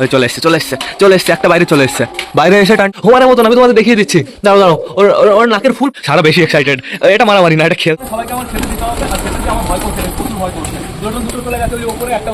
ওই চলে এসছে চলে এসছে চলে এসছে, একটা বাইরে চলে এসছে। বাইরে এসে টান হোমারের মতন, আমি তোমাদের দেখিয়ে দিচ্ছি। দাঁড়ো দাঁড়ো ওর, ওর- নাকের ফুল সারা বেশি এক্সাইটেড এটা মারামারি না, এটা খেল। সবাইকে আমার খেতে দিতে হবে, আর খেতে আমার ভয় করছে, প্রচুর ভয় করছে। দুটো চলে গেছে, ওই ওপরে একটা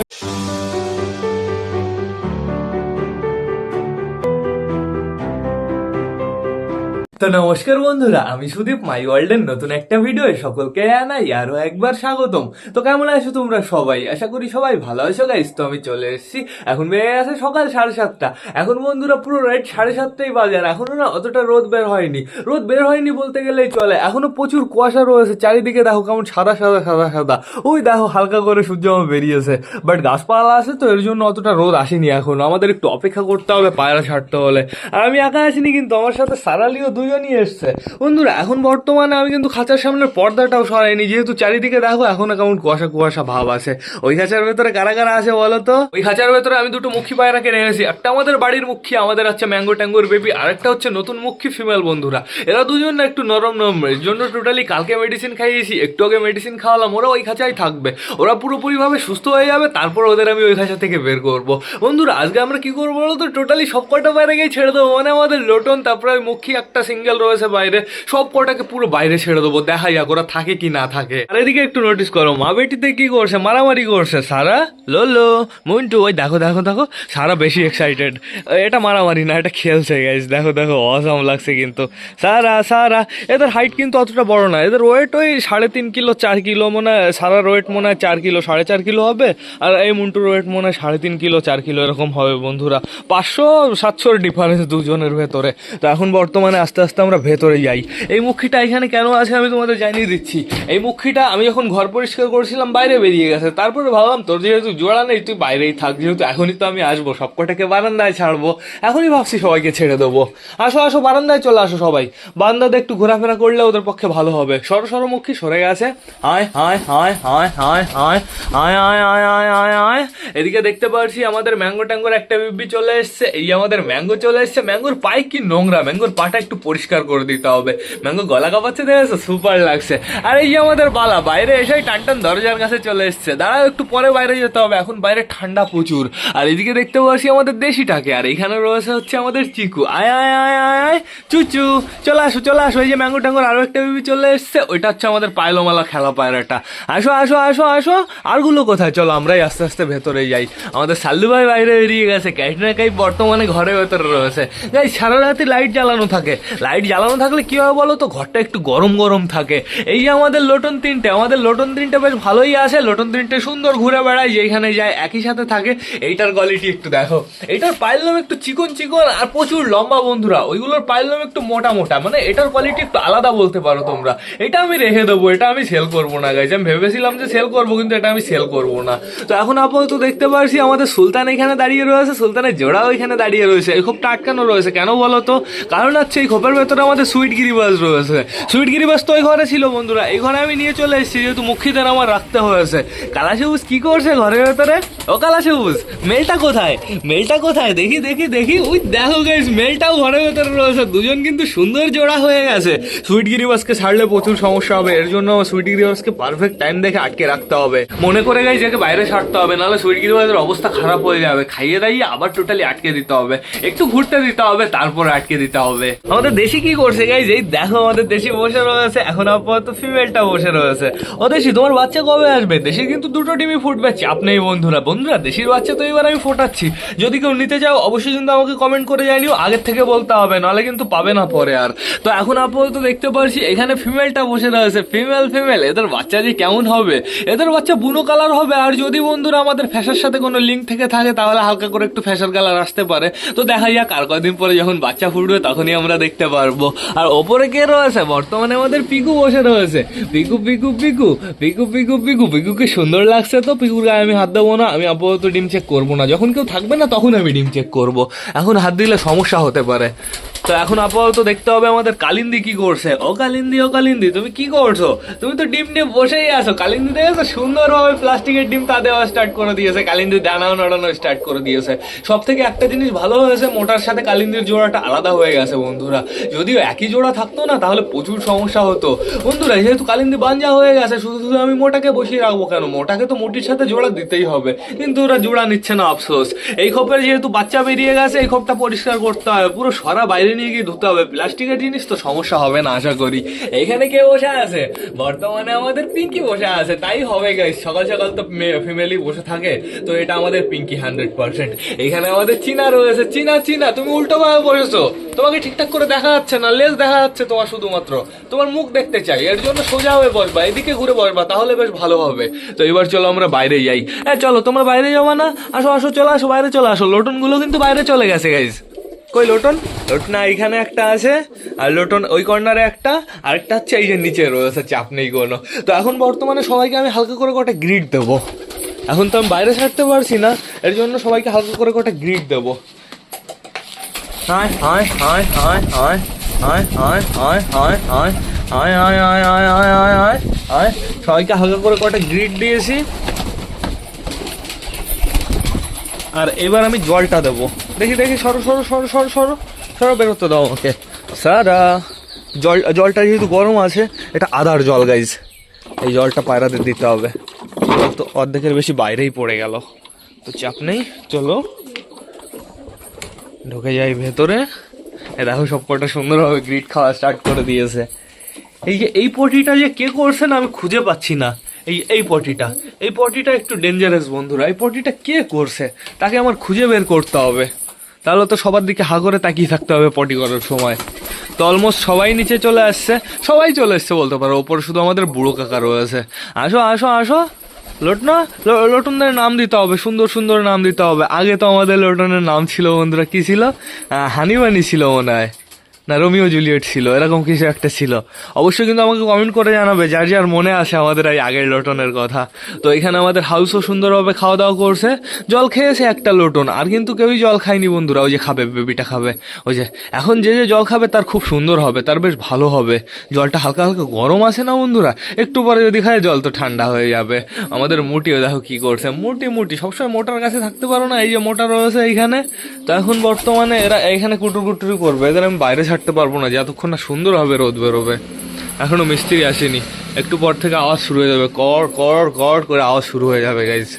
তো নমস্কার বন্ধুরা, আমি সুদীপ মাই ওয়ার্ল্ডের নতুন একটা ভিডিও সকলকে জানাই আরও একবার স্বাগতম। তো কেমন আছো তোমরা সবাই? আশা করি সবাই ভালো আছো গাইস তো আমি চলে এসেছি। এখন বেড়ে গেছে সকাল সাড়ে সাতটা। এখন বন্ধুরা পুরো রাইট সাড়ে সাতটাই বাজে আর এখনও না অতটা রোদ বের হয়নি। রোদ বের হয়নি বলতে গেলেই চলে। এখনও প্রচুর কুয়াশা রয়েছে, চারিদিকে দেখো কেমন সাদা সাদা সাদা সাদা। ওই দেখো হালকা করে সূর্য আমার বেরিয়েছে। বাট গাছপালা আছে তো, এর জন্য অতটা রোদ আসেনি এখনও। আমাদের একটু অপেক্ষা করতে হবে, পায়রা ছাড়তে হলে। আমি একা আসিনি কিন্তু, আমার সাথে সারালিও দুজনই এসছে। বন্ধুরা, এখন বর্তমানে আমি কিন্তু খাঁচার সামনের পর্দাটাও সরাইনি। যেহেতু চারিদিকে দেখো, এখনও কেমন কুয়াশা কুয়াশা ভাব আছে। ওই খাঁচার ভেতরে কারা কারা আছে বলো তো? ওই খাঁচার ভেতরে আমি দুটো মুখী পায়রাকে রেখেছি। একটা আমাদের বাড়ির মুখী, আমাদের হচ্ছে ম্যাঙ্গো ট্যাঙ্গোর বেবি, আরেকটা হচ্ছে নতুন মুখী ফিমেল বন্ধুরা। এরা দুজন না একটু নরম নরম, এর জন্য টোটালি কালকে মেডিসিন খাইয়েছি, একটু আগে মেডিসিন খাওয়ালাম, ওরা ওই খাঁচায় থাকবে। ওরা পুরোপুরিভাবে সুস্থ হয়ে যাবে, তারপর ওদের আমি ওই খাঁচা থেকে বের করব। বন্ধুরা, আজকে আমরা কি করব বলো তো? টোটালি সব কটা গিয়ে ছেড়ে দেবো। মানে আমাদের লোটন, তারপরে ওই মুখী একটা সিঙ্গেল রয়েছে বাইরে, সব কটাকে পুরো বাইরে ছেড়ে দেবো, দেখা যাক ওরা থাকে কি না থাকে। আর এদিকে একটু নোটিস করো, মা বেটিতে কি করছে? মারামারি করছে, সারা? লোলো, মুন্টু, ওই দেখো দেখো দেখো, সারা বেশি এক্সাইটেড এটা মারামারি না, এটা খেলছে গাইজ দেখো দেখো অসম লাগছে কিন্তু। সারা সারা, এদের হাইট কিন্তু অতটা বড় না, এদের ওয়েট ওই সাড়ে তিন কিলো, চার কিলো মনে হয় সারার ওয়েট মনে হয় চার কিলো, সাড়ে চার কিলো হবে, আর এই মুন্টুর ওয়েট মনে হয় সাড়ে তিন কিলো, চার কিলো এরকম হবে বন্ধুরা। পাঁচশো, সাতশোর ডিফারেন্স দুজনের ভেতরে। তো এখন বর্তমানে আস্তে আস্তে আমরা ভেতরে যাই এই মুখিটা এখানে কেন আছে আমি তোমাদের জানিয়ে দিচ্ছি এই মুখিটা আমি যখন ঘর পরিষ্কার করেছিলাম বাইরে বেরিয়ে গেছে তারপরে ভাবলাম তোর যেহেতু জোড়া নেই তুই বাইরেই থাক যেহেতু এখনই তো আমি আসব সবকটাকে বারান্দায় ছাড়বো এখনই ভাবছি সবাইকে ছেড়ে দেবো আসো আসো বারান্দায় চলে আসো সবাই বারান্দাতে একটু ঘোরাফেরা করলে ওদের পক্ষে ভালো হবে সর সর মুখী সরে গেছে আয় হায় হায় হায় হায় হায় আয় আয় আয় আয় আয় আয় এদিকে দেখতে পাচ্ছি আমাদের ম্যাঙ্গো ট্যাঙ্গোর একটা বিবি চলে এসছে এই আমাদের ম্যাঙ্গো চলে এসছে ম্যাঙ্গোর পায়ে কি নোংরা ম্যাঙ্গোর পাটা একটু পরিষ্কার করে দিতে হবে। ম্যাঙ্গো গলা কাপাচ্ছে দেখেছ সুপার লাগছে। আর এই যে আমাদের বালা, বাইরে এসেই টান টান দরজার কাছে চলে এসছে। দাঁড়াও, একটু পরে বাইরে যেতে হবে। এখন বাইরে ঠান্ডা প্রচুর। আর এদিকে দেখতে পাচ্ছি আমাদের দেশিটাকে। আর এখানে রয়েছে হচ্ছে আমাদের চিকু। আয় আয় আয় আয় আয় চুচু, চলে আসো চলে আসো। এই যে ম্যাঙ্গো ট্যাঙ্গোর আরও একটা বিবি চলে এসছে। ওইটা হচ্ছে আমাদের পায়লোমালা খেলা পায়রাটা। আসো আসো আসো আসো। আরগুলো কোথায়? চলো, আমরাই আস্তে আস্তে ভেতরে যাই। আমাদের সাল্লু ভাই বাইরে বেরিয়ে গেছে। ক্যাটরিনা কাই বর্তমানে ঘরের ভেতরে রয়েছে। গাই সারা রাতে লাইট জ্বালানো থাকে। লাইট জ্বালানো থাকলে কি হবে বলো তো? ঘরটা একটু গরম গরম থাকে। এই যে আমাদের লোটন তিনটে, আমাদের লোটন তিনটে বেশ ভালোই আছে। লোটন তিনটে সুন্দর ঘুরে বেড়ায়, যেখানে যায় একই সাথে থাকে। এইটার কোয়ালিটি একটু দেখো। এইটার পায়ের লোম একটু চিকন চিকন আর প্রচুর লম্বা বন্ধুরা। ওইগুলোর পায়ের লোম একটু মোটা মোটা। মানে এটার কোয়ালিটি একটু আলাদা বলতে পারো তোমরা। এটা আমি রেখে দেবো, এটা আমি সেল করব না গাইজ আমি ভেবেছিলাম যে সেল করব, কিন্তু এটা আমি সেল করব না। তো এখন আপাতত দেখতে পারছি আমাদের সুলতান এখানে দাঁড়িয়ে রয়েছে। সুলতানের জোড়াও এখানে দাঁড়িয়ে রয়েছে। এই খোপটা আটকানো রয়েছে। কেন বলো তো? কারণ হচ্ছে এই খোপের ভেতরে আমাদের সুইট গিরিবাস রয়েছে। সুইট গিরিবাস তো ওই ঘরে ছিল বন্ধুরা। এই ঘরে আমি নিয়ে চলে এসেছি, যেহেতু মুখিদের আমার রাখতে হয়েছে। কালা সবুজ কি করছে ঘরের ভেতরে? ও কালা সবুজ মেলটা কোথায়? মেলটা কোথায়? দেখি দেখি দেখি। ওই দেখো গাইস মেলটাও ঘরের ভেতরে রয়েছে। দুজন কিন্তু সুন্দর জোড়া হয়ে গেছে। সুইট গিরিবাসকে ছাড়লে প্রচুর সমস্যা হবে। এর জন্য সুইট গিরিবাসকে পারফেক্ট টাইম দেখে আটকে রাখতে হবে। মনে করে গাইস যাকে বাইরে ছাড়তে হবে। নাহলে সুইট গিরিবাসের অবস্থা খারাপ হয়ে যাবে। খাইয়ে দাইয়ে আবার টোটালি আটকে দিতে হবে। একটু ঘুরতে দিতে হবে, তারপর আটকে দিতে হবে। আমাদের দেশি কি করছে গাইজ এই দেখো, আমাদের দেশি বসে রয়েছে। এখন আপাতত ফিমেলটা বসে রয়েছে। ও দেশি, তোমার বাচ্চা কবে আসবে? দেশি কিন্তু দুটো টিমই ফুটবে চাপ নেই বন্ধুরা বন্ধুরা, দেশির বাচ্চা তো এবার আমি ফোটাচ্ছি। যদি কেউ নিতে চাও, অবশ্যই কিন্তু আমাকে কমেন্ট করে জানিও। আগের থেকে বলতে হবে, নাহলে কিন্তু পাবে না পরে আর। তো এখন আপাতত দেখতে পারছি, এখানে ফিমেলটা বসে রয়েছে। ফিমেল ফিমেল এদের বাচ্চা যে কেমন হবে? এদের বাচ্চা বুনো কালার হবে। আর যদি বন্ধুরা আমাদের ফ্যাশার সাথে কোনো লিঙ্ক থেকে থাকে, তাহলে হালকা করে একটু ফ্যাশার কালার আসতে পারে। তো দেখা যাক, আর কদিন পরে যখন বাচ্চা ফুটবে, তখনই আমরা দেখতে পারব। আর ওপরে কে রয়েছে? বর্তমানে আমাদের পিকু বসে রয়েছে। পিকু পিকু পিকু পিকু পিকু পিকু, পিকুকে সুন্দর লাগছে তো? পিকুর গায়ে আমি হাত দেবো না, আমি আপাতত ডিম চেক করব না। যখন কেউ থাকবে না, তখন আমি ডিম চেক করব। এখন হাত দিলে সমস্যা হতে পারে। তো এখন আপাতত দেখতে হবে আমাদের কালিন্দি কি করছে। ও কালিন্দি ও কালিন্দি, তুমি কি করছ? তুমি তো ডিম নিয়ে বসেই আছো। কালিন্দি দেখেছ সুন্দরভাবে প্লাস্টিকের ডিম তা দেওয়া স্টার্ট করে দিয়েছে। কালিন্দি দানাও নাড়ানো স্টার্ট করে দিয়েছে। সব থেকে একটা জিনিস ভালো হয়েছে, মোটার সাথে কালিন্দির জোড়াটা আলাদা হয়ে গেছে, বন্ধুরা। যদিও একই জোড়া থাকতো না, তাহলে প্রচুর সমস্যা হতো। বন্ধুরা, যেহেতু কালিন্দি বাঞ্জা হয়ে গেছে, শুধু শুধু আমি মোটাকে বসিয়ে রাখব কেন? মোটাকে তো মোটির সাথে জোড়া দিতেই হবে। কিন্তু ওরা জোড়া নিচ্ছে না, আফসোস। এই খোপের যেহেতু বাচ্চা বেরিয়ে গেছে, এই খোপটা পরিষ্কার করতে হবে পুরো সরা বাইরে নিয়ে গিয়ে ধুতে হবে প্লাস্টিকের জিনিস তো সমস্যা হবে না, আশা করি। এখানে কে বসে আছে? বর্তমানে আমাদের পিঙ্কি বসে আছে, তাই হবে গাইস সকাল সকাল তো ফ্যামিলি বসে থাকে, তো এটা আমাদের পিঙ্কি হান্ড্রেড পার্সেন্ট এখানে আমাদের চীনা রয়েছে, চীনা চীনা, তুমি উল্টো ভাবে বসেছো। তোমাকে ঠিকঠাক করে দেখা যাচ্ছে না, লেজ দেখা যাচ্ছে তোমার শুধুমাত্র। তোমার মুখ দেখতে চাই, এর জন্য সোজা হয়ে বসবা, এদিকে ঘুরে বসবা, তাহলে বেশ ভালো হবে। তো এবার চলো আমরা বাইরে যাই। হ্যাঁ চলো, তোমরা বাইরে যাব না? আসো আসো, চলো আসো, বাইরে চলে আসো। লোটনগুলো কিন্তু বাইরে চলে গেছে গাইজ কই লোটন লোটন এইখানে একটা আছে আর লোটন ওই কর্নারে একটা আরেকটা হচ্ছে এই যে নিচে রয়েছে চাপ নেই কোনো তো এখন বর্তমানে সবাইকে আমি হালকা করে কটা গ্রিড দেবো এখন তো আমি বাইরে ছাড়তে পারছি না এর জন্য সবাইকে হালকা করে কটা গ্রিড দেবো হায় হায় হায় হায় হায় হায় হায় হায় হায় হায় হায় হায় হায় হায় হায় হায় হায় হায় সবাইকে হালকা করে কটা গ্রিড দিয়েছি আর এবার আমি জলটা দেবো দেখি দেখি, সরো সরো সরো সরো সরো সরো বেরোতে দাও ওকে সারা, জল, জলটা যেহেতু গরম আছে, এটা আদার জল গাইজ এই জলটা পায়রাদের দিতে হবে। তো অর্ধেকের বেশি বাইরেই পড়ে গেল। তো চাপ নেই, চলো। ঢুকে যাই ভেতরে। দেখো সব কটা সুন্দরভাবে গ্রিট খাওয়া স্টার্ট করে দিয়েছে। এই যে, এই পটিটা যে কে করছে না, আমি খুঁজে পাচ্ছি না। এই এই পটিটা। এই পটিটা একটু ডেঞ্জারাস বন্ধুরা। এই পটিটা কে করছে? তাকে আমার খুঁজে বের করতে হবে। তাহলে তো সবার দিকে হা করে তাকিয়ে থাকতে হবে পটি করার সময়। তো অলমোস্ট সবাই নিচে চলে আসছে। সবাই চলে এসছে বলতে পারো, ওপরে শুধু আমাদের বুড়ো কাকা রয়েছে। আসো আসো আসো। লটনা লটনদের নাম দিতে হবে, সুন্দর সুন্দর নাম দিতে হবে। আগে তো আমাদের লটনের নাম ছিল বন্ধুরা, কি ছিল? হানিমানি ছিল মনে হয়। না, রোমিও জুলিয়েট ছিল, এরকম কিছু একটা ছিল। অবশ্যই কিন্তু আমাকে কমেন্ট করে জানাবে, যার যার মনে আছে আমাদের এই আগের লোটনের কথা। তো এখানে আমাদের হাউসও সুন্দরভাবে খাওয়া দাওয়া করছে, জল খেয়েছে একটা লোটন, আর কিন্তু কেউই জল খায়নি বন্ধুরা, ওই যে খাবে, বেবিটা খাবে। ওই যে, এখন যে যে জল খাবে তার খুব সুন্দর হবে, তার বেশ ভালো হবে। জলটা হালকা হালকা গরম আছে না বন্ধুরা? একটু পরে যদি খায় জল তো ঠান্ডা হয়ে যাবে। আমাদের মুটিও দেখো কি করছে, মুটি মুটি, সবসময় মোটার কাছে থাকতে পারো না, এই যে মোটা রয়েছে এইখানে। তো এখন বর্তমানে এরা এইখানে কুটুর কুটুরি করবে, এদের আমি বাইরে ছাড়তে পারব না যতক্ষণ না সুন্দর হবে রোদ বেরোবে। এখনও মিস্ত্রি আসেনি। একটু পর থেকে আওয়াজ শুরু হয়ে যাবে। কর কর কর করে আওয়াজ শুরু হয়ে যাবে গাইজ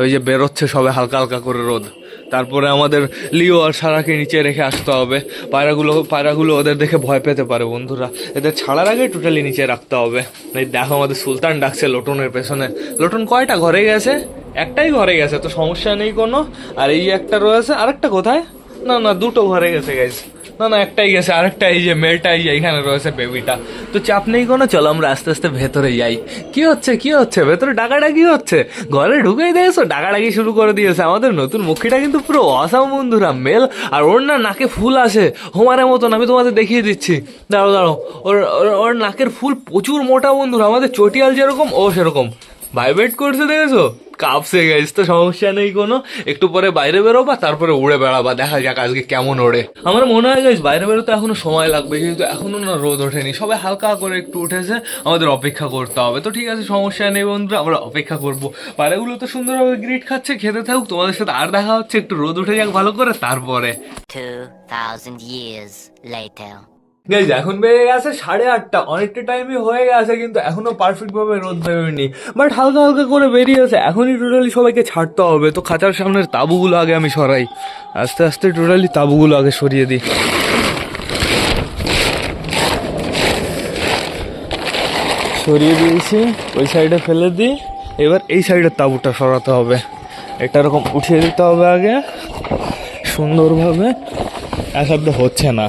ওই যে বেরোচ্ছে সবে হালকা হালকা করে রোদ। তারপরে আমাদের লিও আর সারাকে নিচে রেখে আসতে হবে। পায়রাগুলো পায়রাগুলো ওদের দেখে ভয় পেতে পারে, বন্ধুরা। এদের ছাড়ার আগে টোটালি নিচে রাখতে হবে। এই দেখো আমাদের সুলতান ডাকছে লোটনের পেছনে। লোটন কয়টা ঘরে গেছে? একটাই ঘরে গেছে, তো সমস্যা নেই কোনো। আর এই একটা রয়েছে, আরেকটা কোথায়? না না, দুটো ঘরে গেছে গাইছে না না, একটাই গেছে আরেকটা এই যে মেলটা, এই যে এখানে রয়েছে বেবিটা তো চাপ নেই কোনো, চলো আমরা আস্তে আস্তে ভেতরে যাই। কি হচ্ছে কি হচ্ছে? ভেতরে ডাকাডাকি হচ্ছে? ঘরে ঢুকেই দিয়েছ ডাকাডাকি শুরু করে দিয়েছে। আমাদের নতুন মুখিটা কিন্তু পুরো অসাম বন্ধুরা, মেল আর ওর না নাকে ফুল আসে। হোমারের মতন, আমি তোমাদের দেখিয়ে দিচ্ছি। দাঁড়ো দাঁড়ো ওর- ওর নাকের ফুল প্রচুর মোটা বন্ধুরা। আমাদের চটিয়াল যেরকম, ও সেরকম। ভাইব্রেট করছে দেখেছ? কাঁপছে গেছে তো সমস্যা নেই কোনো। একটু পরে বাইরে বেরোবা তারপরে উড়ে বেড়াবা দেখা যাক আজকে কেমন ওড়ে। আমার মনে হয় গেছে বাইরে বেরোতে এখনও সময় লাগবে কিন্তু এখনও না রোদ ওঠেনি। সবাই হালকা করে একটু উঠেছে আমাদের অপেক্ষা করতে হবে। তো ঠিক আছে সমস্যা নেই বন্ধুরা আমরা অপেক্ষা করব। পায়রাগুলো তো সুন্দরভাবে গ্রিট খাচ্ছে খেতে থাকুক তোমাদের সাথে আর দেখা হচ্ছে একটু রোদ উঠে যাক ভালো করে তারপরে। 2,000 years later. গাইজ, এখন বেড়ে গেছে সাড়ে আটটা। অনেকটা টাইমই হয়ে গেছে, কিন্তু এখনও পারফেক্ট ভাবে রোদ বেরোয়নি। বাট হালকা হালকা করে বেরিয়েছে। এখনই টোটালি সবাইকে ছাড়তে হবে। তো খাঁচার সামনের তাবুগুলো আগে আমি সরাই। আস্তে আস্তে টোটালি তাবুগুলো আগে সরিয়ে দিই। সরিয়ে দিয়েছি। ওই সাইডে ফেলে দিই। এবার এই সাইডের তাবুটা সরাতে হবে। এটা এরকম উঠিয়ে দিতে হবে আগে। সুন্দরভাবে। এক হচ্ছে না।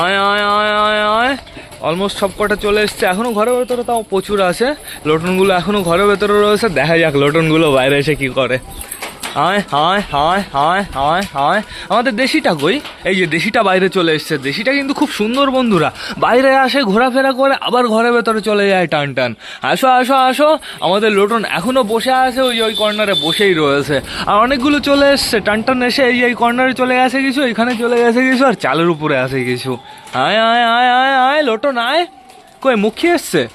আয় আয় আয় আয় আয়। অলমোস্ট সব কটা চলে এসছে। এখনও ঘরের ভেতরে তাও প্রচুর আছে। লোটনগুলো এখনও ঘরের ভেতরে রয়েছে। দেখা যাক লোটনগুলো বাইরে এসে কি করে। হায় হায় হায় হায় হায় হায়। আমাদের দেশিটা কই? এই যে দেশিটা বাইরে চলে এসছে। দেশিটা কিন্তু খুব সুন্দর বন্ধুরা। বাইরে আসে, ঘোরাফেরা করে, আবার ঘরের ভেতরে চলে যায় টান টান। আসো আসো আসো। আমাদের লোটন এখনও বসে আছে, ওই ওই কর্নারে বসেই রয়েছে। আর অনেকগুলো চলে এসছে। টান টান এসে এই এই কর্নারে চলে গেছে কিছু, এখানে চলে গেছে কিছু, আর চালের উপরে আছে কিছু। আয় আয় আয় আয় আয় লোটন, আয়। কই, মুখী এসছে?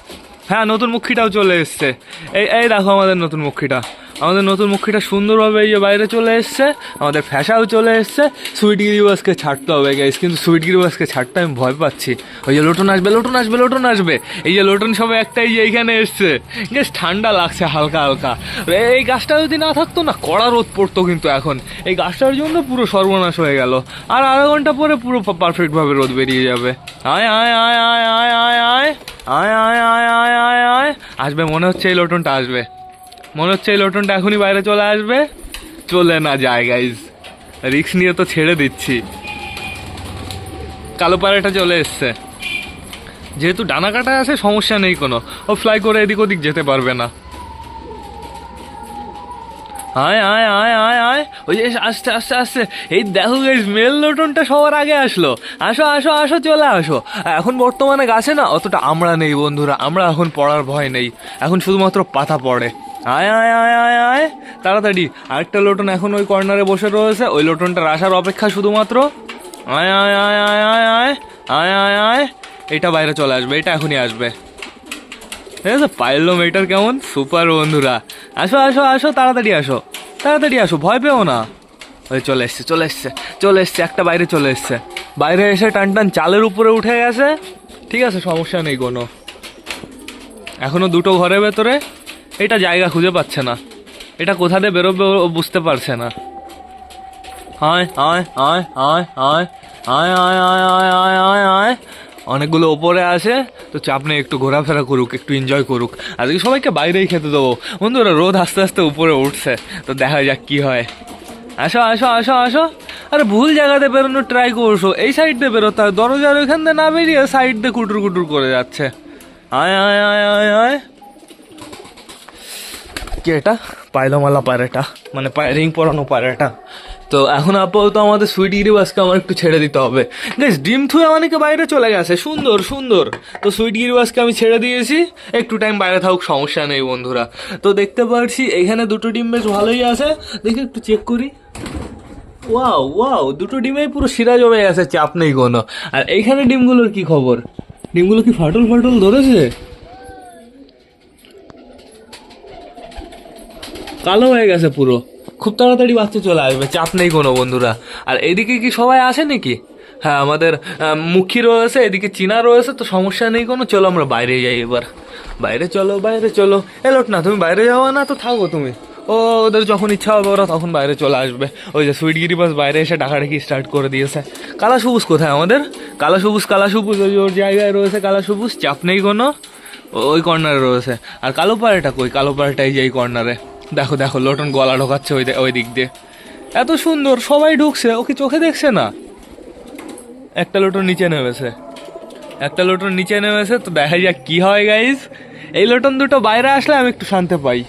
হ্যাঁ নতুন মুখিটাও চলে এসছে। এই এই দেখো আমাদের নতুন মুখিটা। আমাদের নতুন মুখিটা সুন্দরভাবে এই যে বাইরে চলে এসছে আমাদের ফ্যাশাও চলে এসছে সুইট গিরিবাসকে ছাড়তে হবে গাইস কিন্তু সুইট গিরিবাসকে ছাড়তে আমি ভয় পাচ্ছি ওই যে লোটন আসবে লোটন আসবে লোটন আসবে এই যে লোটন সবে একটা এই যে এইখানে এসছে বেশ ঠান্ডা লাগছে হালকা হালকা এই গাছটা যদি না থাকতো না কড়া রোদ পড়তো কিন্তু এখন এই গাছটার জন্য পুরো সর্বনাশ হয়ে গেল আর আধা ঘণ্টা পরে পুরো পারফেক্টভাবে রোদ বেরিয়ে যাবে আয় আয় আয় আয় আয় আয় আয় আয় আয় আয় আয় আয় আসবে মনে হচ্ছে এই লোটনটা আসবে মনে হচ্ছে এই লোটনটা এখনই বাইরে চলে আসবে। চলে না যায় গাইজ রিক্স নিয়ে তো ছেড়ে দিচ্ছি। কালো পাড়াটা চলে এসছে। যেহেতু ডানা কাটা আছে, সমস্যা নেই কোনো। ও ফ্লাই করে এদিক ওদিক যেতে পারবে না। আয় আয় আয় আয় আয়। ওই যে আস্তে আস্তে আস্তে এই দেখো গাইজ মেল লোটনটা সবার আগে আসলো। আসো আসো আসো, চলে আসো। এখন বর্তমানে গাছে না অতটা আমরা নেই, বন্ধুরা। আমরা এখন পড়ার ভয় নেই। এখন শুধুমাত্র পাতা পড়ে। আয় আয় আয় আয় আয়। তাড়াতাড়ি। আরেকটা লোটন এখন ওই কর্নারে বসে রয়েছে। ওই লোটনটার আসার অপেক্ষা শুধুমাত্র। আয় আয় আয় আয় আয় আয়। আয় আয় আয়। এটা বাইরে চলে আসবে, এটা এখনই আসবে। ঠিক আছে পাইলো মেয়েটার কেমন? সুপার বন্ধুরা। আসো আসো আসো, তাড়াতাড়ি আসো। তাড়াতাড়ি আসো, ভয় পেও না। ওই চলে এসছে চলে এসছে চলে এসছে, একটা বাইরে চলে এসছে। বাইরে এসে টান টান চালের উপরে উঠে গেছে। ঠিক আছে, সমস্যা নেই কোনো। এখনও দুটো ঘরের ভেতরে। এটা জায়গা খুঁজে পাচ্ছে না এটা কোথা দিয়ে বেরোবে ও বুঝতে পারছে না আয় আয় আয় আয় আয় আয় আয় আয় আয় আয় আয় আয় অনেকগুলো ওপরে আসে তো চাপ নেই একটু ঘোরাফেরা করুক একটু এনজয় করুক আজকে সবাইকে বাইরেই খেতে দেবো বন্ধুরা রোদ আস্তে আস্তে উপরে উঠছে তো দেখা যাক কি হয় আসো আসো আসো আসো আরে ভুল জায়গাতে বেরোনোর ট্রাই করছ এই সাইড দিয়ে বেরোতে হয় দরজার ওইখান দিয়ে না বেরিয়ে সাইড দিয়ে কুটুর কুটুর করে যাচ্ছে আয় আয় আয় আয় আয় কি এটা? পায়লামালা পায়রাটা। মানে রিং পরানো পায়রাটা। তো এখন আপাতত আমাদের সুইট গিরিবাসকে আমার একটু ছেড়ে দিতে হবে। বেশ ডিম থুয়ে অনেকে বাইরে চলে গেছে। সুন্দর সুন্দর। তো সুইট গিরিবাসকে আমি ছেড়ে দিয়েছি। একটু টাইম বাইরে থাকুক, সমস্যা নেই বন্ধুরা। তো দেখতে পাচ্ছি এখানে দুটো ডিম বেশ ভালোই আছে। দেখি একটু চেক করি। ওয়াও ওয়াও দুটো ডিমেই পুরো শিরা জমে গেছে, চাপ নেই কোনো। আর এইখানে ডিমগুলোর কি খবর? ডিমগুলো কি ফাটল ফাটল ধরেছে? কালো হয়ে গেছে পুরো। খুব তাড়াতাড়ি বাচ্চা চলে আসবে, চাপ নেই কোনো বন্ধুরা। আর এদিকে কি সবাই আসে নাকি? হ্যাঁ আমাদের মুখী রয়েছে, এদিকে চীনা রয়েছে, তো সমস্যা নেই কোনো। চলো আমরা বাইরে যাই এবার। বাইরে চলো বাইরে চলো। এলোট না তুমি বাইরে যাওয়া না তো থাকো তুমি। ও, ওদের যখন ইচ্ছা হবে, ওরা তখন বাইরে চলে আসবে। ওই যে সুইটগিরি বাস বাইরে এসে ডাকাডাকি স্টার্ট করে দিয়েছে। কালা সবুজ কোথায় আমাদের? কালা সবুজ কালা সবুজ, ওই ওর জায়গায় রয়েছে কালা সবুজ, চাপ নেই কোনো। ওই কর্নারে রয়েছে। আর কালো পাড়েটা কই? কালো পাড়েটা এই যে এই কর্নারে দেখো দেখো, লোটন গলা ঢোকাচ্ছে ওই ওই দিক দিয়ে। এত সুন্দর, সবাই ঢুকছে, ও কি চোখে দেখছে না? একটা লোটন নিচে নেমেছে। একটা লোটন নিচে নেমেছে, তো দেখা যাক কি হয় গাইজ এই লোটন দুটো বাইরে আসলে আমি একটু শান্তি পাই।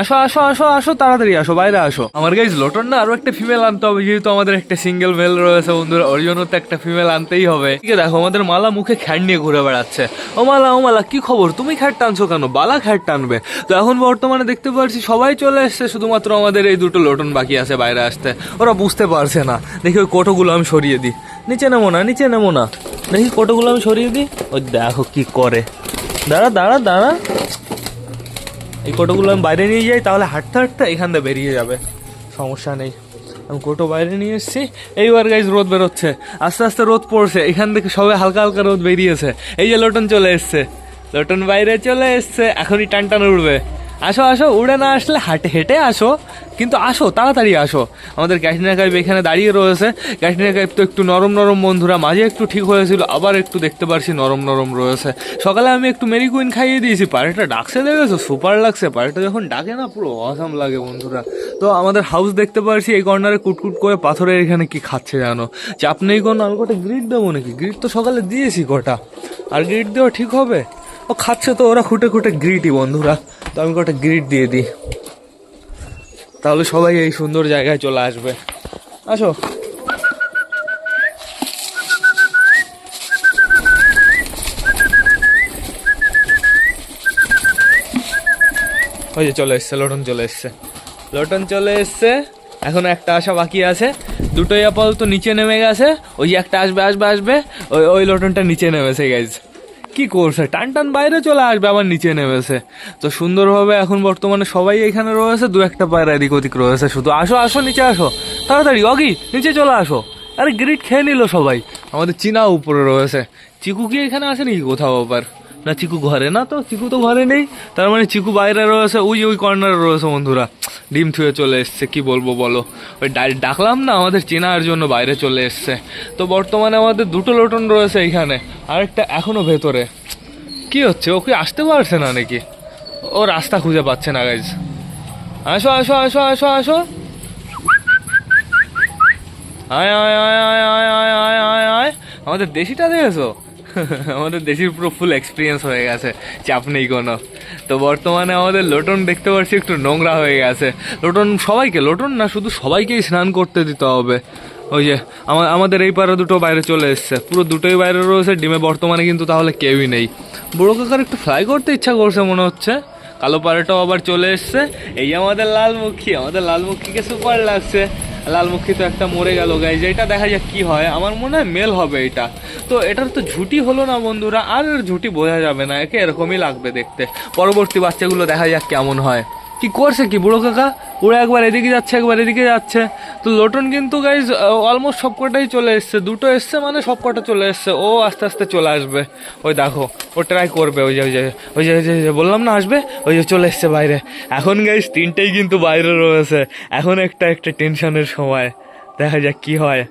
আসো আসো আসো আসো, তাড়াতাড়ি আসো, বাইরে আসো। আমার গাইজ লোটন না, আরও একটা ফিমেল আনতে হবে, যেহেতু আমাদের একটা সিঙ্গেল মেল রয়েছে, বন্ধুরা ওর জন্য তো একটা ফিমেল আনতেই হবে। ঠিক আছে দেখো, আমাদের মালা মুখে খ্যাট নিয়ে ঘুরে বেড়াচ্ছে। ও মালা ও মালা, কি খবর? তুমি খ্যাট টানছো কেন? বালা খ্যাট টানবে। তো এখন বর্তমানে দেখতে পাচ্ছি সবাই চলে এসছে, শুধুমাত্র আমাদের এই দুটো লোটন বাকি আছে বাইরে আসতে। ওরা বুঝতে পারছে না। দেখি ওই কোটোগুলো আমি সরিয়ে দিই। নিচে নেব না, নিচে নেব না। দেখি কোটোগুলো আমি সরিয়ে দিই। ওই দেখো কি করে। দাঁড়া দাঁড়া দাঁড়া। এই কোটোগুলো আমি বাইরে নিয়ে যাই, তাহলে হাঁটতে হাঁটতে এখান থেকে বেরিয়ে যাবে। সমস্যা নেই। আমি কোটো বাইরে নিয়ে এসেছি। এইবার গাইজ রোদ বেরোচ্ছে। আস্তে আস্তে রোদ পড়ছে। এখান থেকে সবাই হালকা হালকা রোদ বেরিয়েছে। এই যে লটন চলে এসছে। লটন বাইরে চলে এসছে। এখনই টান টান উঠবে আসো আসো, উড়ে না আসলে হাটে, হেঁটে আসো। কিন্তু আসো, তাড়াতাড়ি আসো। আমাদের ক্যাটরিনা কাইপ এখানে দাঁড়িয়ে রয়েছে। ক্যাটরিনা কাইপ তো একটু নরম নরম বন্ধুরা, মাঝে একটু ঠিক হয়েছিল, আবার একটু দেখতে পারছি নরম নরম রয়েছে। সকালে আমি একটু মেরি কুইন খাইয়ে দিয়েছি, পাড়েটা ডাকছে দেখেছ? সুপার লাগছে, পাড়েটা যখন ডাকে না, পুরো অসাম লাগে বন্ধুরা। তো আমাদের হাউস দেখতে পারছি, এই কর্নারে কুটকুট করে পাথরের এখানে কি খাচ্ছে জানো? চাপ নেই কোনো আমি গ্রিড দেবো নাকি? গ্রিড তো সকালে দিয়েছি কটা। আর গ্রিড দেওয়া ঠিক হবে? ও খাচ্ছে তো, ওরা খুঁটে খুঁটে গ্রিটই বন্ধুরা। তো আমি কটা গ্রিড দিয়ে দিই। তাহলে সবাই এই সুন্দর জায়গায় চলে আসবে। আসো। ওই যে চলে এসছে, লটন চলে এসছে। লটন চলে এসছে, এখন একটা আসা বাকি আছে। দুটোই আপাতত নিচে নেমে গেছে, ওই একটা আসবে আসবে আসবে, ওই ওই লটনটা নিচে নেমেছে গাইজ কি করছে? টান টান বাইরে চলে আসবে, আবার নিচে নেমেছে। তো সুন্দরভাবে এখন বর্তমানে সবাই এখানে রয়েছে, দু একটা পায়রা এদিক ওদিক রয়েছে। শুধু আসো আসো, নিচে আসো। তাড়াতাড়ি, অগি, নিচে চলে আসো। আরে গ্রিট খেয়ে নিল সবাই। আমাদের চীনা উপরে রয়েছে। চিকু কি এখানে আসেনি? কোথাও আবার। না চিকু ঘরে, না তো চিকু তো ঘরে নেই। তার মানে চিকু বাইরে রয়েছে, ওই ওই কর্নারে রয়েছে বন্ধুরা। ডিম থুয়ে চলে এসছে, কি বলব বলো? ওই ডাকলাম না, আমাদের চেনার জন্য বাইরে চলে এসছে। তো বর্তমানে আমাদের দুটো লোটন রয়েছে এইখানে, আরেকটা এখনও ভেতরে। কি হচ্ছে, ও কি আসতে পারছে না নাকি? ও রাস্তা খুঁজে পাচ্ছে না গাইজ আসো আসো আসো আসো আসো। আয় আয় আয় আয় আয় আয় আয় আয় আয়। আমাদের দেশিটা দেখেছ? আমাদের দেশের পুরো ফুল এক্সপিরিয়েন্স হয়ে গেছে, চাপ নেই কোনো। তো বর্তমানে আমাদের লোটন দেখতে পাচ্ছি একটু নোংরা হয়ে গেছে। লোটন সবাইকে, লোটন না, শুধু সবাইকেই স্নান করতে দিতে হবে। ওই যে, আমা- আমাদের এই পাড়া দুটো বাইরে চলে এসছে। পুরো দুটোই বাইরে রয়েছে, ডিমে বর্তমানে কিন্তু তাহলে কেউই নেই। বড় কাকার একটু ফ্রাই করতে ইচ্ছা করছে মনে হচ্ছে। কালো পাড়াটাও আবার চলে এসছে। এই আমাদের লালমুখী, আমাদের লালমুখীকে সুপার লাগছে। লালমুখী তো একটা মরে গেল গাইজ এটা দেখা যাক কি হয়। আমার মনে হয় মেল হবে এটা। তো এটার তো ঝুটি হলো না, বন্ধুরা। আর ঝুটি বোঝা যাবে না। একে এরকমই লাগবে দেখতে। পরবর্তী বাচ্চাগুলো দেখা যাক কেমন হয়। কি করছে কি বুড়ো কাকা? ওরা একবার এদিকে যাচ্ছে, একবার এদিকে যাচ্ছে। তো লোটন কিন্তু গাইজ অলমোস্ট সবকটাই চলে এসছে। দুটো এসছে মানে সবকটা চলে এসছে। ও আস্তে আস্তে চলে আসবে। ওই দেখো, ও ট্রাই করবে। ওই যে ওই যে ওই যে, ওই যে- বললাম না আসবে? ওই যে চলে এসছে বাইরে। এখন গাইজ তিনটেই কিন্তু বাইরে রয়েছে। এখন একটা একটা টেনশনের সময়। দেখা যাক কি হয়।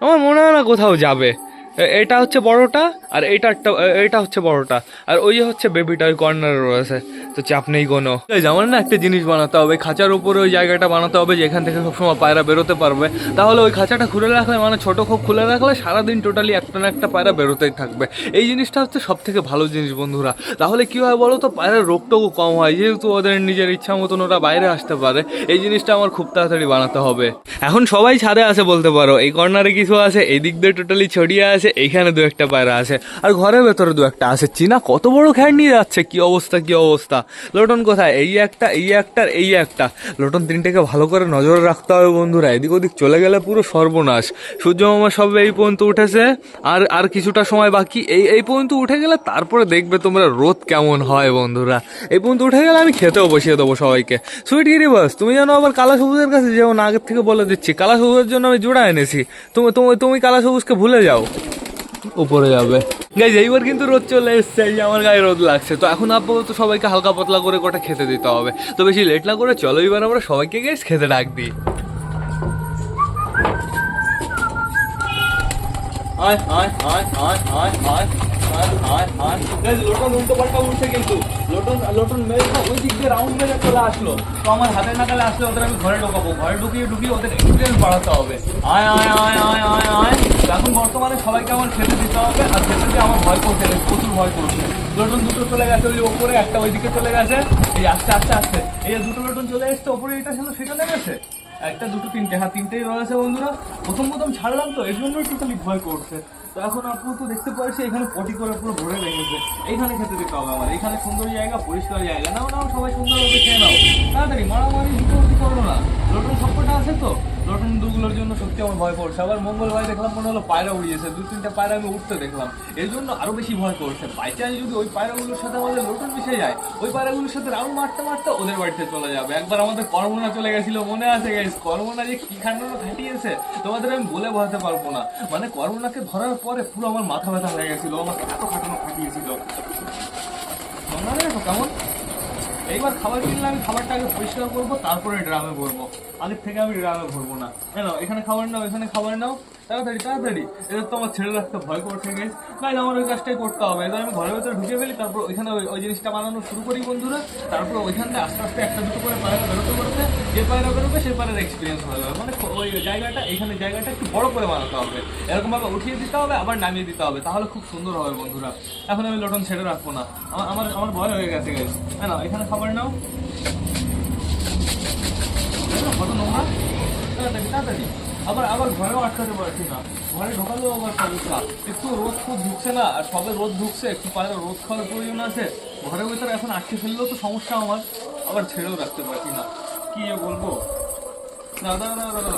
আমার মনে হয় না কোথাও যাবে। এটা হচ্ছে বড়টা আর এটা একটা এ- এইটা হচ্ছে বড়টা। আর ওই হচ্ছে বেবিটা ওই কর্নারে রয়েছে। তো চাপ নেই কোনো এই যে আমার না একটা জিনিস বানাতে হবে খাঁচার উপরে ওই জায়গাটা বানাতে হবে যেখান থেকে সবসময় পায়রা বেরোতে পারবে। তাহলে ওই খাঁচাটা খুলে রাখলে মানে ছোট খোপ খুলে রাখলে সারাদিন টোটালি একটা না একটা পায়রা বেরোতেই থাকবে। এই জিনিসটা হচ্ছে সব থেকে ভালো জিনিস বন্ধুরা। তাহলে কী হয় বলো তো পায়রার রোগটোগও কম হয় যেহেতু ওদের নিজের ইচ্ছা মতন ওরা বাইরে আসতে পারে। এই জিনিসটা আমার খুব তাড়াতাড়ি বানাতে হবে। এখন সবাই ছাদে আছে বলতে পারো এই কর্নারে কিছু আছে এই দিক দিয়ে টোটালি ছড়িয়ে আছে এইখানে দু একটা পায়রা আছে, আর ঘরের ভেতরে দু একটা আছে। চীনা কত বড় খ্যাট নিয়ে যাচ্ছে, কি অবস্থা কি অবস্থা? লোটন কোথায়? এই একটা এই একটা, আর এই একটা। লোটন তিনটেকে ভালো করে নজর রাখতে হবে বন্ধুরা, এদিক ওদিক চলে গেলে পুরো সর্বনাশ। সূর্য মামা সব এই পর্যন্ত উঠেছে, আর আর কিছুটা সময় বাকি। এই এই পর্যন্ত উঠে গেলে তারপরে দেখবে তোমরা রোদ কেমন হয় বন্ধুরা। এই পর্যন্ত উঠে গেলে আমি খেতেও বসিয়ে দেবো সবাইকে। সুইট গিরি গিরিবাস তুমি জানো আবার কালা সবুজের কাছে যেমন আগের থেকে বলে দিচ্ছি কালা সবুজের জন্য আমি জোড়া এনেছি। তুমি তুমি তুমি কালা সবুজকে ভুলে যাও। উপরে যাবে। গাইজ এইবার কিন্তু রোদ চলে এসছে, এই আমার গায়ে রোদ লাগছে। তো এখন আপাতত সবাইকে হালকা পাতলা করে কটা খেতে দিতে হবে। তো বেশি লেট না করে চলো, এবার আমরা সবাইকে গেছ খেতে ডাক দিই। আয় আয় আয় আয় আয় আয়। লোটন উল্টো পাল্টা উঠছে কিন্তু। লোটন লোটন মেরে ওই দিক দিয়ে রাউন্ড মেরে চলে আসলো। তো আমার হাতে নাগালে আসলে ওদের আমি ঘরে ঢোকাবো। ঘরে ঢুকিয়ে ঢুকিয়ে ওদের এক্সপিরিয়েন্স বাড়াতে হবে। আয় আয় আয় আয় আয় আয়। এখন বর্তমানে সবাইকে আমার খেতে দিতে হবে, আর খেতে দিয়ে আমার ভয় করছে প্রচুর ভয় করছে। লোটন দুটো চলে গেছে ওই ওপরে, একটা ওইদিকে চলে গেছে। এই আস্তে আস্তে আস্তে। এই দুটো লোটন চলে এসছে, ওপরে এটা ছিল, সেটা লেগেছে একটা, দুটো, তিনটে। হ্যাঁ তিনটেই রয়েছে বন্ধুরা। প্রথম প্রথম ছাড়লাম তো এই জন্যই টোটালি ভয় করছে। তো এখন আপনার তো দেখতে পাচ্ছি এখানে পটি করে পুরো ভরে রেখেছে এইখানে খেতে দিতে হবে আমার। এখানে সুন্দর জায়গা, পরিষ্কার জায়গা। নাও নাও, সবাই সুন্দরভাবে খেয়ে নাও। তাড়াতাড়ি, মারামারি দুটো করো না। লোটন সবকটা আছে তো? দুগুলোর জন্য সত্যি আমার ভয় করছে আবার মঙ্গল ভাই দেখলাম মনে হলো পায়রা উড়িয়েছে দু, তিনটা পায়রা আমি উঠতে দেখলাম। এই জন্য আরও বেশি ভয় করছে বাই চান্স যদি ওই পায়রাগুলোর সাথে আমাদের লোটন মিশে যায়, ওই পায়রাগুলোর সাথে রাউন্ড মারতে মারতে ওদের বাড়িতে চলে যাবে। একবার আমাদের কর্মনা চলে গেছিল, মনে আছে গাইস কর্মনা যে কি খান্ডানো খাটিয়েছে তোমাদের আমি বলে বোঝাতে পারব না। মানে কর্মনাকে ধরার পরে পুরো আমার মাথা ব্যথা হয়ে গেছিল, আমাকে এত খাটানো খাটিয়েছিল মনে কেমন? এইবার খাবার কিনলে আমি খাবারটা আগে পরিষ্কার করব, তারপরে ড্রামে ভরবো। আগের থেকে আমি ড্রামে ভরবো না। কেন এখানে খাবার নাও, এখানে খাবার নাও। তাড়াতাড়ি তাড়াতাড়ি। এদের তো আমার ছেড়ে রাখতে ভয় করছে গেছে না আমার ওই কাজটাই করতে হবে। এবার আমি ঘরের ভেতরে ঢুকে ফেলি, তারপর ওইখানে ওই- জিনিসটা বানানো শুরু করি বন্ধুরা। তারপর ওইখান থেকে আস্তে আস্তে একটা দুটো করে পায়রা বেরোতে বেরোতে যে পায়রা বেরোবে সেই পায়রার এক্সপিরিয়েন্স হয়ে যাবে মানে ওই জায়গাটা, এখানে জায়গাটা একটু বড় করে বানাতে হবে। এরকম ভাবে উঠিয়ে দিতে হবে, আবার নামিয়ে দিতে হবে। তাহলে খুব সুন্দর হবে বন্ধুরা। এখন আমি লটন ছেড়ে রাখব না। আমার আমার ভয় হয়ে গেছে গেছে হ্যাঁ না এখানে খাবার নাও, কত নোংরা? তাড়াতাড়ি তাড়াতাড়ি। আবার আবার ঘরেও আটকাতে পারছি না। ঘরে ঢোকালেও আবার সমস্যা একটু রোদ খুব ঢুকছে না, আর সবে রোদ ঢুকছে, একটু পায়রা রোদ খাওয়ার প্রয়োজন আছে। ঘরের ভেতরে এখন আটকে ফেললেও তো সমস্যা আমার, আবার ছেড়েও রাখতে পারছি না। কি বলব? দাদা দাদা দাদা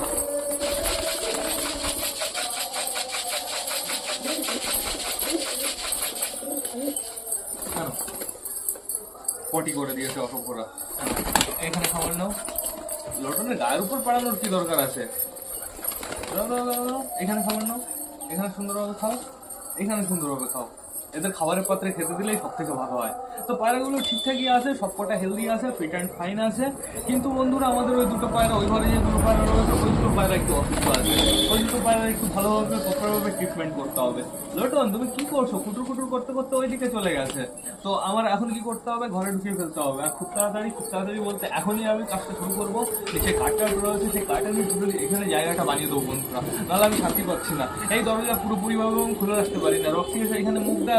পটি করে দিয়েছে অসভ্যরা। এখানে খাবার নাও। লটনের গায়ের উপর পাড়ানোর কি দরকার আছে। এখানে খাবার নাও এখানে সুন্দরভাবে খাও এখানে সুন্দরভাবে খাও এদের খাবারের পাত্রে খেতে দিলেই সব থেকে ভালো হয়। তো পায়রাগুলো ঠিকঠাকই আছে, সবকটা হেলদি আছে ফিট অ্যান্ড ফাইন আছে। কিন্তু বন্ধুরা, আমাদের ওই দুটো পায়রা, ওই ঘরে যে দুটো পায়রা রয়েছে, ওই দুটো পায়রা একটু অসুস্থ আছে। ওই দুটো পায়রা একটু ভালোভাবে প্রপারভাবে ট্রিটমেন্ট করতে হবে। লটন, তুমি কি করছ? কুটুর কুটুর করতে করতে ওইদিকে চলে গেছে। তো আমার এখন কি করতে হবে? ঘরে ঢুকিয়ে ফেলতে হবে। আর খুব তাড়াতাড়ি খুব তাড়াতাড়ি বলতে এখনই আমি কাজটা শুরু করব। যে কাঠটা রয়েছে, সেই কাঠের টোটালি এখানে জায়গাটা বানিয়ে দেবো বন্ধুরা। নাহলে আমি শান্তি পাচ্ছি না। এই দরজা পুরোপুরিভাবে আমি খুলে রাখতে পারি না। রক্তি এসে এখানে মুখ দেয়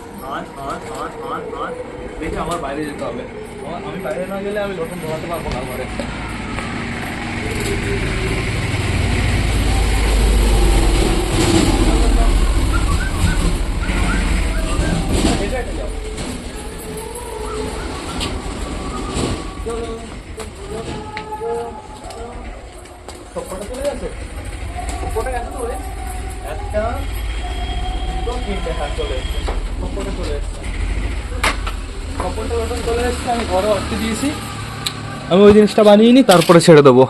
আন আন আন আন আন দেখে আমার বাইরে যেতে হবে। আমি বাইরে না গেলে আমি লোটন ধরাতে পারব না ঘরে। সবকটা চলে গেছে সবকটা এত চলে একটা, দুটো, তিনটে হাত চলে আমি দিয়েছি। আমি ওই জিনিসটা বানিয়ে নিই তারপরে ছেড়ে দেবো।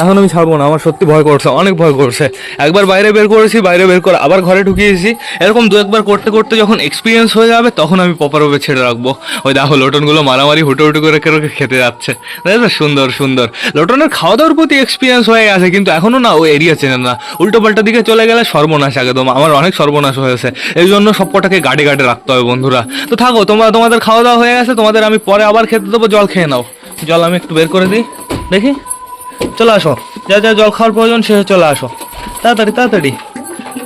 এখন আমি ছাড়বো না, আমার সত্যি ভয় করছে, অনেক ভয় করছে। একবার বাইরে বের করেছি, বাইরে বের করে আবার ঘরে ঢুকিয়েছি। এরকম দু একবার করতে করতে যখন এক্সপিরিয়েন্স হয়ে যাবে, তখন আমি প্রপারভাবে ছেড়ে রাখব। ওই দেখো, লোটনগুলো মারামারি, হুটো হুটো করে কেউ খেতে যাচ্ছে। দেখো সুন্দর সুন্দর। লোটনের খাওয়া দাওয়ার প্রতি এক্সপিরিয়েন্স হয়ে গেছে, কিন্তু এখনও না, ও এরিয়া চেনে না। উল্টো পাল্টা দিকে চলে গেলে সর্বনাশ একদম, আমার অনেক সর্বনাশ হয়েছে। এই জন্য সব কটাকে গাড়ি গাড়ি রাখতে হবে বন্ধুরা। তো থাকো, তোমরা, তোমাদের খাওয়া দাওয়া হয়ে গেছে, তোমাদের আমি পরে আবার খেতে দেবো, জল খেয়ে নাও। জল আমি একটু বের করে দিই, দেখি। চলে আসো। যা যা জল খাওয়ার প্রয়োজন সে চলে আসো। তাড়াতাড়ি তাড়াতাড়ি।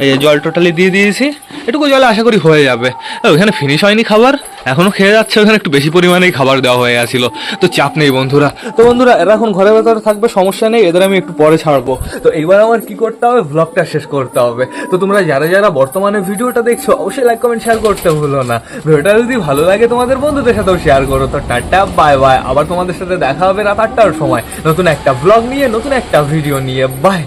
এই জল টোটালি দিয়ে দিয়েছি, এটুকু জলে আশা করি হয়ে যাবে। ওখানে ফিনিশ হয়নি খাবার, এখনও খেয়ে যাচ্ছে ওখানে একটু বেশি পরিমাণেই খাবার দেওয়া হয়ে গেছিল। তো চাপ নেই বন্ধুরা। তো বন্ধুরা, এরা এখন ঘরের ভেতরে থাকবে, সমস্যা নেই, এদের আমি একটু পরে ছাড়বো। তো এইবার আমার কি করতে হবে? ব্লগটা শেষ করতে হবে। তো তোমরা যারা যারা বর্তমানে ভিডিওটা দেখছ, অবশ্যই লাইক কমেন্ট শেয়ার করতে ভুলো না। ভিডিওটা যদি ভালো লাগে তোমাদের বন্ধুদের সাথেও শেয়ার করো। তো টাটা বাই বাই আবার তোমাদের সাথে দেখা হবে রাত আটটার সময়। নতুন একটা ব্লগ নিয়ে, নতুন একটা ভিডিও নিয়ে। বাই